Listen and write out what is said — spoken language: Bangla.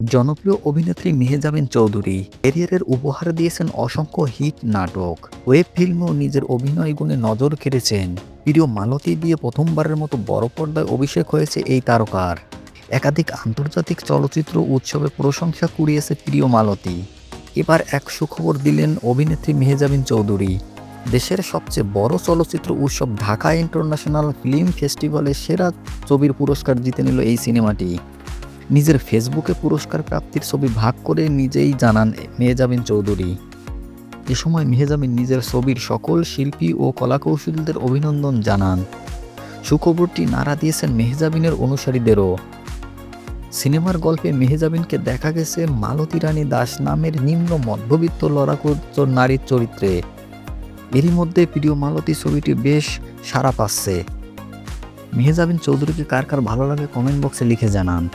জনপ্রিয় অভিনেত্রী মেহেজাবিন চৌধুরী ক্যারিয়ারের উপহার দিয়েছেন অসংখ্য হিট নাটক। ওয়েব ফিল্মেও নিজের অভিনয় গুণে নজর কেড়েছেন। প্রিয় মালতী দিয়ে প্রথমবারের মতো বড় পর্দায় অভিষেক হয়েছে এই তারকার। একাধিক আন্তর্জাতিক চলচ্চিত্র উৎসবে প্রশংসা কুড়িয়েছে প্রিয় মালতী। এবার এক সুখবর দিলেন অভিনেত্রী মেহেজাবিন চৌধুরী। দেশের সবচেয়ে বড় চলচ্চিত্র উৎসব ঢাকা ইন্টারন্যাশনাল ফিল্ম ফেস্টিভ্যালে সেরা ছবির পুরস্কার জিতে নিল এই সিনেমাটি। নিজের ফেসবুকে পুরস্কার প্রাপ্তির ছবি ভাগ করে নিজেই জানান মেহজাবিন চৌধুরী। এ সময় মেহজাবিন নিজের ছবির সকল শিল্পী ও কলাকৌশলীদের অভিনন্দন জানান। সুখবরটি নাড়া দিয়েছেন মেহজাবিনের অনুসারীদেরও। সিনেমার গল্পে মেহজাবিনকে দেখা গেছে মালতী রানী দাস নামের নিম্ন মধ্যবিত্ত লড়াকু নারীর চরিত্রে। এরই মধ্যে প্রিয় মালতী ছবিটি বেশ সাড়া পাচ্ছে। মেহজাবিন চৌধুরীকে কার কার ভালো লাগে কমেন্ট বক্সে লিখে জানান।